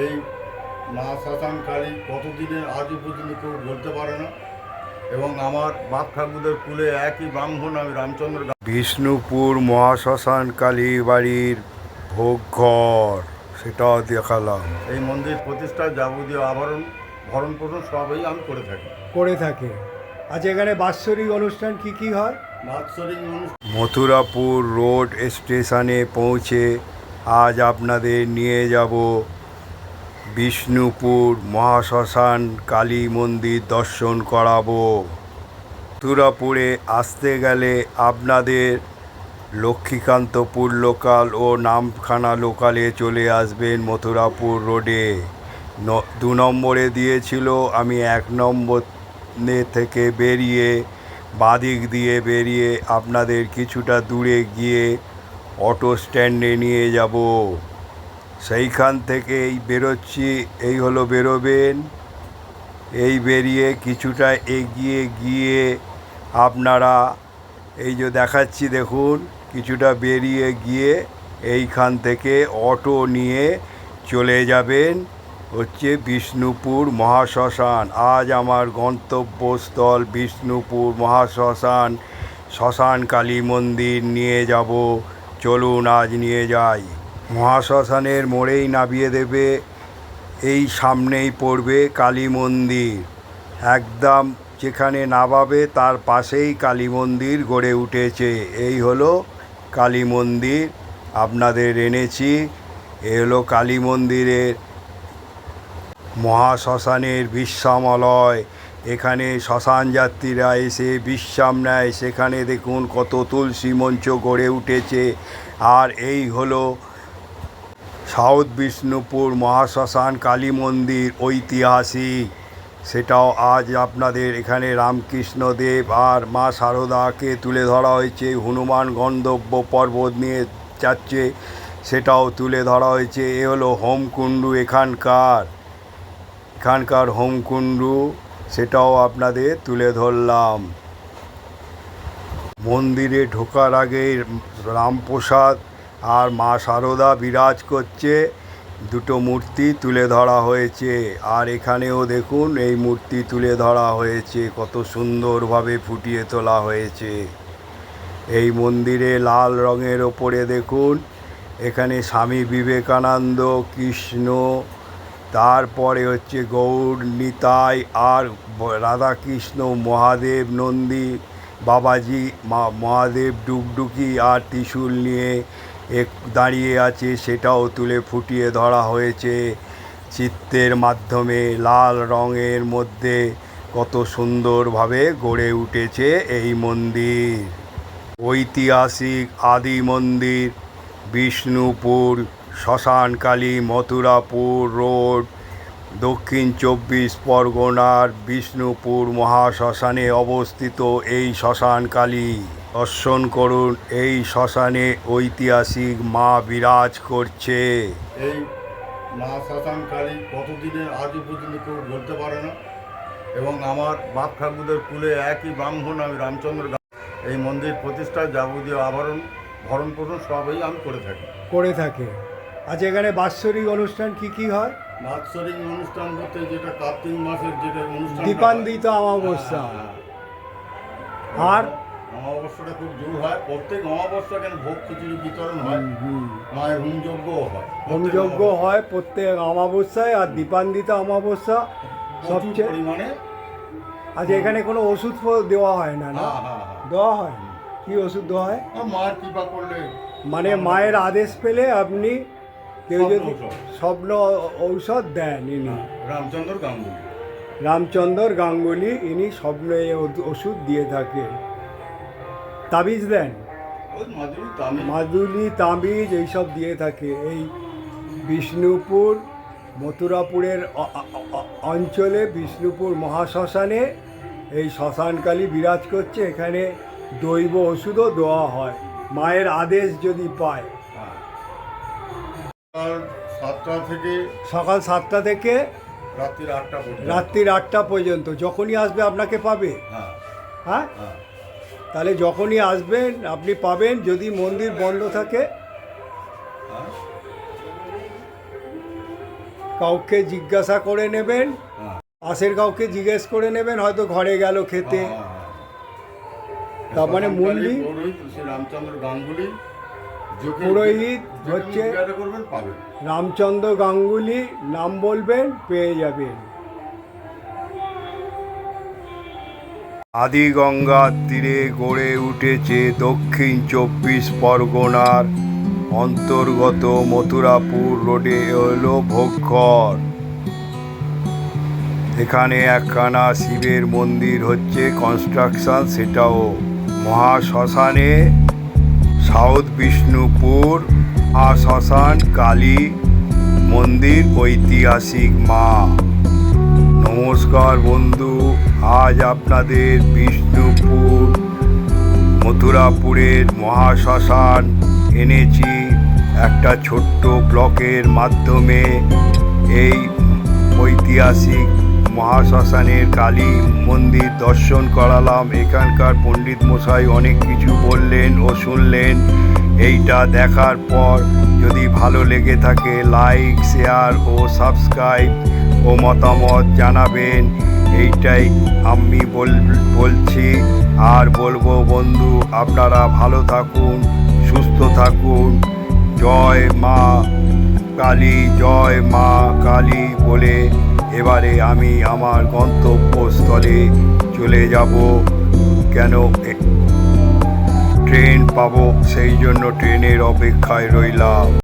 এই মা শাসান কালী কতদিনের আজও পর্যন্ত কেউ বলতে পারে না। এবং আমার বাপ ঠাকুরদের কুলে একই ব্রাহ্মণ আমি রামচন্দ্র বিষ্ণুপুর মহাশ্মশান কালী বাড়ির ভোগঘর সেটাও দেখালাম। এই মন্দির প্রতিষ্ঠার যাবতীয় আবরণ ভরণ পোষণ সবই আমি করে থাকি। করে থাকে। আজ এখানে বাৎসরিক অনুষ্ঠান কি কি হয়? বাৎসরিক অনুষ্ঠান মথুরাপুর রোড স্টেশনে পৌঁছে আজ আপনাদের নিয়ে যাব বিষ্ণুপুর, মহাশ্মশান, কালী মন্দির দর্শন করাবো। মথুরাপুরে আসতে গেলে আপনাদের লক্ষ্মীকান্তপুর লোকাল ও নামখানা লোকালে চলে আসবেন মথুরাপুর রোডে। দু নম্বরে দিয়েছিল, আমি এক নম্বর থেকে বেরিয়ে, বাদিক দিয়ে বেরিয়ে আপনাদের কিছুটা দূরে গিয়ে অটো স্ট্যান্ডে নিয়ে যাব। সেইখান থেকেই বেরোচ্ছি, এই হলো বেরোবেন। এই বেরিয়ে কিছুটা এগিয়ে গিয়ে আপনারা এই যে দেখাচ্ছি, দেখুন, কিছুটা বেরিয়ে গিয়ে এইখান থেকে অটো নিয়ে চলে যাবেন হচ্ছে বিষ্ণুপুর মহাশ্মশান। আজ আমার গন্তব্যস্থল বিষ্ণুপুর মহাশ্মশান। শ্মশান কালী মন্দির নিয়ে যাব। চলুন, আজ নিয়ে যাই। মহাশ্মশানের মোড়েই নামিয়ে দেবে। এই সামনেই পড়বে কালী মন্দির। একদম যেখানে নামাবে, তার পাশেই কালী মন্দির গড়ে উঠেছে। এই হলো কালী মন্দির। আপনাদের এনেছি। এ হলো কালী মন্দিরের মহাশ্মশানের বিশ্রামালয় এখানে শ্মশান যাত্রীরা এসে বিশ্রাম নেয়। সেখানে দেখুন কত তুলসী মঞ্চ গড়ে উঠেছে। আর এই হলো সাউথ বিষ্ণুপুর মহাশ্মশান কালী মন্দির ঐতিহাসিক। সেটাও আজ আপনাদের এখানে রামকৃষ্ণদেব আর মা শারদাকে তুলে ধরা হয়েছে। হনুমান গন্ধব্য পর্বত নিয়ে যাচ্ছে, সেটাও তুলে ধরা হয়েছে। এ হলো হোমকুণ্ডু এখানকার। এখানকার হোমকুণ্ডু, সেটাও আপনাদের তুলে ধরলাম। মন্দিরে ঢোকার আগে রামপ্রসাদ আর মা শারদা বিরাজ করছে। দুটো মূর্তি তুলে ধরা হয়েছে। আর এখানেও দেখুন, এই মূর্তি তুলে ধরা হয়েছে। কত সুন্দরভাবে ফুটিয়ে তোলা হয়েছে। এই মন্দিরে লাল রঙের ওপরে দেখুন, এখানে স্বামী বিবেকানন্দ, কৃষ্ণ, তারপরে হচ্ছে গৌর, নিতাই আর রাধাকৃষ্ণ, মহাদেব, নন্দী, বাবাজি মহাদেব, ডুগডুগি আর ত্রিশূল নিয়ে এক দাঁড়িয়ে আছে, সেটাও তুলে ফুটিয়ে ধরা হয়েছে। চিত্রের মাধ্যমে লাল রঙের মধ্যে কত সুন্দরভাবে গড়ে উঠেছে এই মন্দির। ঐতিহাসিক আদি মন্দির, বিষ্ণুপুর, শ্মশানকালী, মথুরাপুর রোড, দক্ষিণ চব্বিশ পরগনার বিষ্ণুপুর মহাশ্মশানে অবস্থিত এই শ্মশানকালী। দর্শন করুন এই শ্মশানে ঐতিহাসিক মা বিরাজ করছে। এই মা শাসান কালী কতদিনের আজও পর্যন্ত কেউ বলতে পারে না। এবং আমার বাপ ঠাকুরদের কুলে একই ব্রাহ্মণ আমি রামচন্দ্র এই মন্দির প্রতিষ্ঠার যাবতীয় আবরণ ভরণ পোষণ সবই আমি করে থাকি। করে থাকে। আচ্ছা এখানে বাৎসরিক অনুষ্ঠান কি কি হয়? বাৎসরিক অনুষ্ঠান বলতে যেটা কার্তিক মাসের যেটা অনুষ্ঠান দীপান্বিত অমাবস্যা। আর অমাবস্যাটা খুব জোর হয়। প্রত্যেক অমাবস্যা কেন ভোগ খিচুড়ি বিতরণ হয়? মায়ের হোম হয়। হোমযজ্ঞ হয় প্রত্যেক অমাবস্যায় আর দীপান্বিত অমাবস্যা সবচেয়ে পরিমাণে আচ্ছা এখানে কোনো ওষুধ দেওয়া হয় না না? হ্যাঁ হ্যাঁ হ্যাঁ। দেওয়া হয়? কি ওষুধ দেওয়া হয়? মায়ের কৃপা করলে মানে মায়ের আদেশ পেলে আপনি কেউ যদি ঔষধ। স্বপ্ন ঔষধ দেন ইনি। রামচন্দ্র গাঙ্গুলি। রামচন্দ্র গাঙ্গুলি ইনি স্বপ্ন ওষুধ দিয়ে থাকে। তাবিজ দেন? মাদুলি তাবিজ এইসব দিয়ে থাকে। এই বিষ্ণুপুর মথুরাপুরের অঞ্চলে বিষ্ণুপুর মহাশ্মশানে এই শ্মশানকালী বিরাজ করছে। এখানে দৈব ওষুধও দেওয়া হয়। মায়ের আদেশ যদি পায়। সকাল সাতটা থেকে সকাল সাতটা থেকে রাত্রির আটটা পর্যন্ত। রাত্রির আটটা পর্যন্ত। যখনই আসবে আপনাকে পাবে। হ্যাঁ। হ্যাঁ? হ্যাঁ। তাহলে যখনই আসবেন আপনি পাবেন যদি মন্দির বন্ধ থাকে। হ্যাঁ কাউকে জিজ্ঞাসা করে নেবেন হ্যাঁ পাশের কাউকে জিজ্ঞেস করে নেবেন হয়তো ঘরে গেল খেতে। হ্যাঁ, হ্যাঁ। তার মানে মন্দির পুরোহিত রামচন্দ্র গাঙ্গুলি পুরোহিত হচ্ছে- রামচন্দ্র গাঙ্গুলি নাম বলবেন পেয়ে যাবেন। আদি গঙ্গার তীরে গড়ে উঠেছে দক্ষিণ চব্বিশ পরগনার অন্তর্গত মথুরাপুর রোডে হলো ভোগঘর। এখানে একখানা শিবের মন্দির হচ্ছে কনস্ট্রাকশন সেটাও মহাশ্মশানে। সাউথ বিষ্ণুপুর মহাশ্মশান কালী মন্দির, ঐতিহাসিক মা। নমস্কার বন্ধু, আজ আপনাদের বিষ্ণুপুর, মথুরাপুরের মহাশ্মশান এনেছি একটা ছোট্ট ব্লকের মাধ্যমে। এই ঐতিহাসিক মহাশ্মশানের কালী মন্দির দর্শন করালাম। এখানকার পণ্ডিত মশাই অনেক কিছু বললেন ও শুনলেন। এইটা দেখার পর যদি ভালো লেগে থাকে, লাইক, শেয়ার ও সাবস্ক্রাইব ও মতামত জানাবেন। এইটাই আমি বল- বলছি। আর বলব, বন্ধু, আপনারা ভালো থাকুন, সুস্থ থাকুন। জয় মা কালী, জয় মা কালী বলে এবারে আমি আমার গন্তব্যস্থলে চলে যাব। কেন ট্রেন পাবো, সেই জন্য ট্রেনের অপেক্ষায় রইলাম।